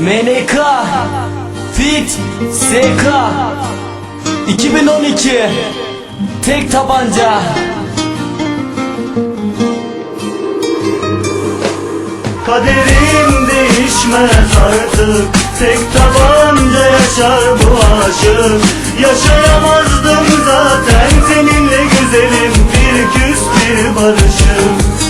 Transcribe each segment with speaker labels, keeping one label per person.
Speaker 1: MNK Fit SK 2012 Tek tabanca.
Speaker 2: Kaderim değişmez artık. Tek tabanca yaşar bu aşık. Yaşayamazdım zaten. Seninle güzelim Bir küs bir barışım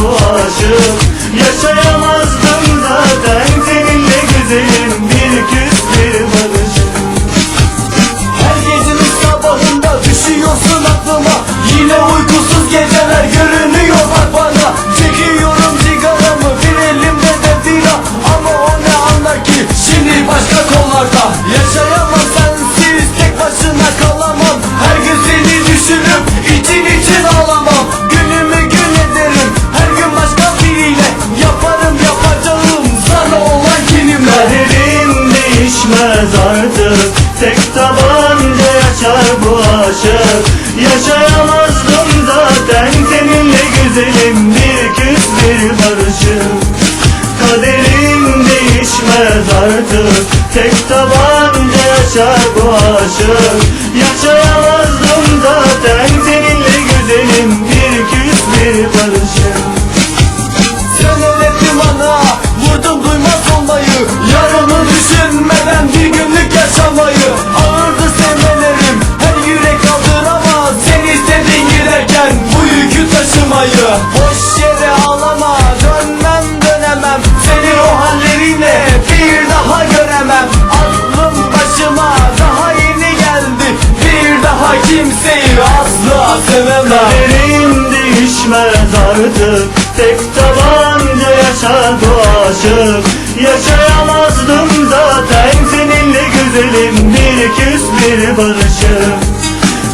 Speaker 2: bu aşık. Yaşayamazdım
Speaker 1: Tek
Speaker 2: tabanca yaşar bu aşık? Yaşayamazdım zaten seninle güzelim Bir küs bir barışım Kaderim değişmez artık. Tek tabanca yaşar bu aşık? Yaşayamazdım zaten seninle güzelim Bir küs bir barışım Kaderim değişmez artık. Tek tabanca yaşar bu aşık. Yaşayamazdım zaten. Seninle güzelim Bir küs bir barışım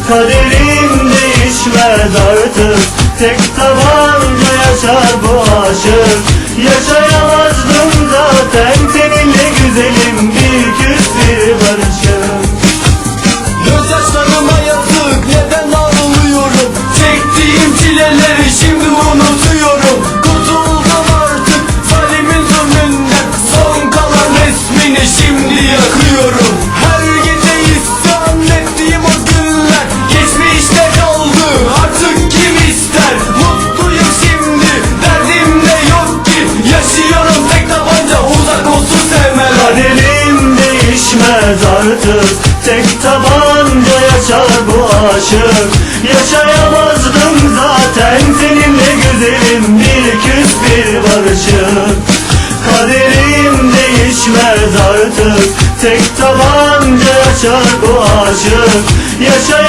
Speaker 2: Kaderim değişmez artık. Tek tabanca yaşar bu aşık. Yaşayamazdım zaten Kaderim değişmez artık. Tek tabanca yaşar bu aşık. Yaşayamazdım zaten. Seninle güzelim Bir küs bir barışık. Kaderim değişmez artık. Tek tabanca yaşar bu aşık. Yaşayamazdım